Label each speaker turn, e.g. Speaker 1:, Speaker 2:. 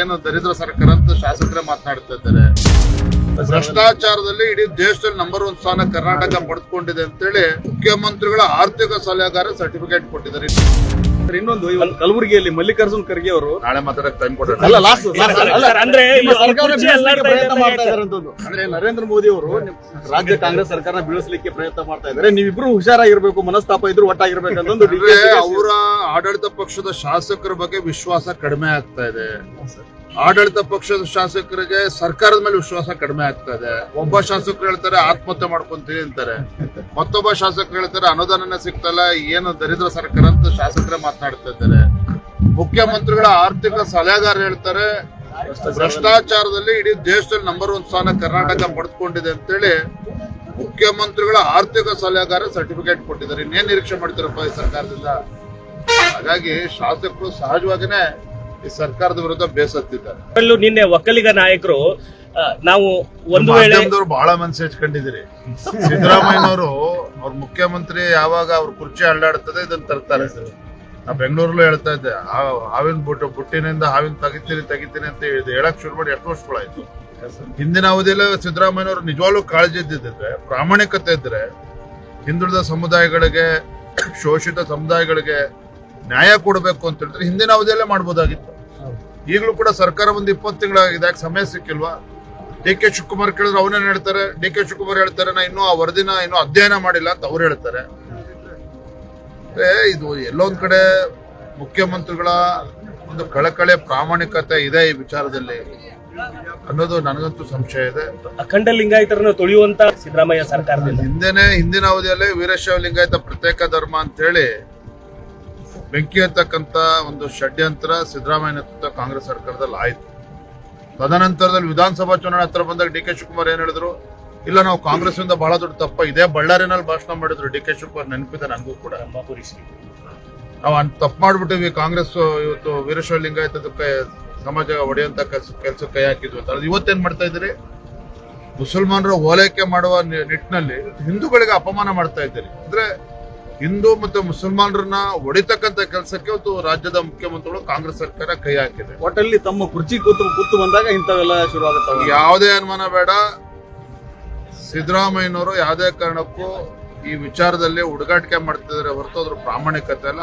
Speaker 1: ಏನು ದರಿದ್ರ ಸರ್ಕಾರ ಅಂತ ಶಾಸಕರೇ ಮಾತನಾಡ್ತಾ ಇದ್ದಾರೆ. ಭ್ರಷ್ಟಾಚಾರದಲ್ಲಿ ಇಡೀ ದೇಶದಲ್ಲಿ ನಂಬರ್ ಒನ್ ಸ್ಥಾನ ಕರ್ನಾಟಕ ಪಡೆದುಕೊಂಡಿದೆ ಅಂತೇಳಿ ಮುಖ್ಯಮಂತ್ರಿಗಳ ಆರ್ಥಿಕ ಸಲಹೆಗಾರ ಸರ್ಟಿಫಿಕೇಟ್ ಕೊಟ್ಟಿದ್ದಾರೆ.
Speaker 2: ಇನ್ನೊಂದು ಇವತ್ತು ಕಲಬುರಗಿಯಲ್ಲಿ ಮಲ್ಲಿಕಾರ್ಜುನ್ ಖರ್ಗೆ ಅವರು
Speaker 1: ನಾಳೆ ಮಾತಾಡಕ್ ಟೈಮ್ ಕೊಡೋಣ
Speaker 2: ಅಲ್ಲ
Speaker 3: ಸರ್, ಅಂದ್ರೆ
Speaker 2: ನರೇಂದ್ರ ಮೋದಿ ಅವರು ರಾಜ್ಯ ಕಾಂಗ್ರೆಸ್ ಸರ್ಕಾರ ಬೀಳಿಸಲಿಕ್ಕೆ ಪ್ರಯತ್ನ ಮಾಡ್ತಾ ಇದ್ದಾರೆ. ನೀವಿಬ್ರು ಹುಷಾರಾಗಿರ್ಬೇಕು ಮನಸ್ತಾಪ ಇದ್ರು
Speaker 1: ಒಟ್ಟಾಗಿರ್ಬೇಕಂತ ಅವರ ಆಡಳಿತ ಪಕ್ಷದ ಶಾಸಕರ ಬಗ್ಗೆ ವಿಶ್ವಾಸ ಕಡಿಮೆ ಆಗ್ತಾ ಇದೆ. ಆಡಳಿತ ಪಕ್ಷದ ಶಾಸಕರಿಗೆ ಸರ್ಕಾರದ ಮೇಲೆ ವಿಶ್ವಾಸ ಕಡಿಮೆ ಆಗ್ತಾ ಇದೆ ಒಬ್ಬ ಶಾಸಕರು ಹೇಳ್ತಾರೆ, ಆತ್ಮಹತ್ಯೆ ಮಾಡ್ಕೊಂತೀನಿ ಅಂತಾರೆ. ಮತ್ತೊಬ್ಬ ಶಾಸಕರು ಹೇಳ್ತಾರೆ, ಅನುದಾನನೇ ಸಿಗ್ತಲ್ಲ, ಏನು ದರಿದ್ರ ಸರ್ಕಾರ ಅಂತ ಶಾಸಕರೇ ಮಾತನಾಡ್ತಾ ಇದ್ದಾರೆ. ಮುಖ್ಯಮಂತ್ರಿಗಳ ಆರ್ಥಿಕ ಸಲಹೆಗಾರ ಹೇಳ್ತಾರೆ, ಭ್ರಷ್ಟಾಚಾರದಲ್ಲಿ ಇಡೀ ದೇಶದಲ್ಲಿ ನಂಬರ್ ಒನ್ ಸ್ಥಾನ ಕರ್ನಾಟಕ ಪಡೆದುಕೊಂಡಿದೆ ಅಂತೇಳಿ ಮುಖ್ಯಮಂತ್ರಿಗಳ ಆರ್ಥಿಕ ಸಲಹೆಗಾರ ಸರ್ಟಿಫಿಕೇಟ್ ಕೊಟ್ಟಿದ್ದಾರೆ. ಇನ್ನೇನ್ ನಿರೀಕ್ಷೆ ಮಾಡ್ತಾರಪ್ಪ ಈ ಸರ್ಕಾರದಿಂದ? ಹಾಗಾಗಿ ಶಾಸಕರು ಸಹಜವಾಗಿನೇ ಈ ಸರ್ಕಾರದ ವಿರುದ್ಧ ಬೇಸತ್ತಿದ್ದಾರೆ.
Speaker 3: ಅಲ್ಲೂ ನಿನ್ನೆ ಒಕ್ಕಲಿಗ ನಾಯಕರು ನಾವು ಒಂದು ವೇಳೆ
Speaker 1: ಮಾಧ್ಯಮದವ್ರು ಬಹಳ ಮನಸ್ಸು ಇಟ್ಕೊಂಡಿದ್ದೀರಿ ಸಿದ್ದರಾಮಯ್ಯನವರು ಅವ್ರ ಮುಖ್ಯಮಂತ್ರಿ ಯಾವಾಗ ಅವ್ರ ಕುರ್ಚಿ ಅಲ್ಲಾಡ್ತದೆ ಇದನ್ನ ತರ್ತಾರೆ. ನಾ ಬೆಂಗಳೂರಲ್ಲೂ ಹೇಳ್ತಾ ಇದ್ದೆ ಹಾವಿನ ಬುಟ್ಟು ಬುಟ್ಟಿನಿಂದ ಹಾವಿನ ತೆಗಿತೀನಿ ತೆಗಿತೀನಿ ಅಂತ ಹೇಳಿದೆ ಹೇಳಕ್ ಶುರು ಮಾಡಿ ಎಷ್ಟು ವರ್ಷಗಳಾಯ್ತು ಹಿಂದಿನ ಅವಧಿಯಲ್ಲಿ ಸಿದ್ದರಾಮಯ್ಯನವರು ನಿಜವಾಗ್ಲೂ ಕಾಳಜಿ ಇದ್ದಿದ್ರೆ ಪ್ರಾಮಾಣಿಕತೆ ಇದ್ರೆ ಹಿಂದುಳಿದ ಸಮುದಾಯಗಳಿಗೆ ಶೋಷಿತ ಸಮುದಾಯಗಳಿಗೆ ನ್ಯಾಯ ಕೊಡಬೇಕು ಅಂತ ಹೇಳಿದ್ರೆ ಹಿಂದಿನ ಅವಧಿಯಲ್ಲೇ ಮಾಡ್ಬೋದಾಗಿತ್ತು. ಈಗಲೂ ಕೂಡ ಸರ್ಕಾರ ಒಂದು ಇಪ್ಪತ್ತು ತಿಂಗಳ ಯಾಕೆ ಸಮಯ ಸಿಕ್ಕಿಲ್ವಾ? ಡಿ ಕೆ ಶಿವಕುಮಾರ್ ಕೇಳಿದ್ರೆ ಅವನೇನ್ ಹೇಳ್ತಾರೆ. ಡಿ ಕೆ ಶಿವಕುಮಾರ್ ಹೇಳ್ತಾರೆ ನಾ ಇನ್ನೂ ಆ ವರದಿನ ಇನ್ನೂ ಅಧ್ಯಯನ ಮಾಡಿಲ್ಲ ಅಂತ ಅವ್ರು ಹೇಳ್ತಾರೆ. ಇದು ಎಲ್ಲೊಂದ್ ಕಡೆ ಮುಖ್ಯಮಂತ್ರಿಗಳ ಒಂದು ಕಳಕಳೆ ಪ್ರಾಮಾಣಿಕತೆ ಇದೆ ಈ ವಿಚಾರದಲ್ಲಿ ಅನ್ನೋದು ನನಗಂತೂ ಸಂಶಯ ಇದೆ.
Speaker 3: ಅಖಂಡ ಲಿಂಗಾಯತರನ್ನು ತೊಳೆಯುವಂತ ಸಿದ್ದರಾಮಯ್ಯ ಸರ್ಕಾರದಿಂದ.
Speaker 1: ಹಿಂದೆನೆ ಹಿಂದಿನ ಅವಧಿಯಲ್ಲಿ ವೀರಶೈವ ಲಿಂಗಾಯತ ಪ್ರತ್ಯೇಕ ಧರ್ಮ ಅಂತ ಹೇಳಿ ಬೆಂಕಿ ಅಂತಕ್ಕಂಥ ಒಂದು ಷಡ್ಯಂತ್ರ ಸಿದ್ದರಾಮಯ್ಯ ನೇತೃತ್ವ ಕಾಂಗ್ರೆಸ್ ಸರ್ಕಾರದಲ್ಲಿ ಆಯ್ತು. ತದನಂತರದಲ್ಲಿ ವಿಧಾನಸಭಾ ಚುನಾವಣೆ ಹತ್ರ ಬಂದಾಗ ಡಿ ಕೆ ಶಿವಕುಮಾರ್ ಏನು ಹೇಳಿದ್ರು? ಇಲ್ಲ, ನಾವು ಕಾಂಗ್ರೆಸ್ ಇಂದ ಬಹಳ ದೊಡ್ಡ ತಪ್ಪ. ಇದೇ ಬಳ್ಳಾರಿನಲ್ಲಿ ಭಾಷಣ ಮಾಡಿದ್ರು ಡಿ ಕೆ ಶಿವಕುಮಾರ್, ನೆನಪಿದೆ ನನಗೂ ಕೂಡ. ನಾವು ಅನ್ ತಪ್ಪು ಮಾಡ್ಬಿಟ್ಟಿವಿ ಕಾಂಗ್ರೆಸ್ ಇವತ್ತು ವೀರಶೈವ ಲಿಂಗಾಯತದಕ್ಕೆ ಸಮಾಜ ಒಡೆಯುವಂತ ಕೆಲಸ ಕೈ ಹಾಕಿದ್ವಿ ಅಂತ. ಇವತ್ತೇನ್ ಮಾಡ್ತಾ ಇದ್ದೀರಿ? ಮುಸಲ್ಮಾನರ ಓಲೈಕೆ ಮಾಡುವ ನಿಟ್ಟಿನಲ್ಲಿ ಹಿಂದೂಗಳಿಗೆ ಅಪಮಾನ ಮಾಡ್ತಾ ಇದ್ದೀರಿ. ಅಂದ್ರೆ ಹಿಂದೂ ಮತ್ತೆ ಮುಸಲ್ಮಾನರನ್ನ ಹೊಡಿತಕ್ಕಂತ ಕೆಲಸಕ್ಕೆ ಇವತ್ತು ರಾಜ್ಯದ ಮುಖ್ಯಮಂತ್ರಿಗಳು ಕಾಂಗ್ರೆಸ್ ಸರ್ಕಾರ ಕೈ ಹಾಕಿದೆ.
Speaker 2: ಒಟ್ಟಲ್ಲಿ ತಮ್ಮ ಕುರ್ಚಿ ಕೂತು ಕೂತು ಬಂದಾಗ ಇಂಥವೆಲ್ಲ ಶುರು ಆಗುತ್ತೆ
Speaker 1: ಯಾವುದೇ ಅನುಮಾನ ಬೇಡ. ಸಿದ್ದರಾಮಯ್ಯನವರು ಯಾವುದೇ ಕಾರಣಕ್ಕೂ ಈ ವಿಚಾರದಲ್ಲಿ ಹುಡುಗಾಟಿಕೆ ಮಾಡ್ತಿದ್ದಾರೆ ಹೊರತು ಅದ್ರ ಪ್ರಾಮಾಣಿಕತೆ ಅಲ್ಲ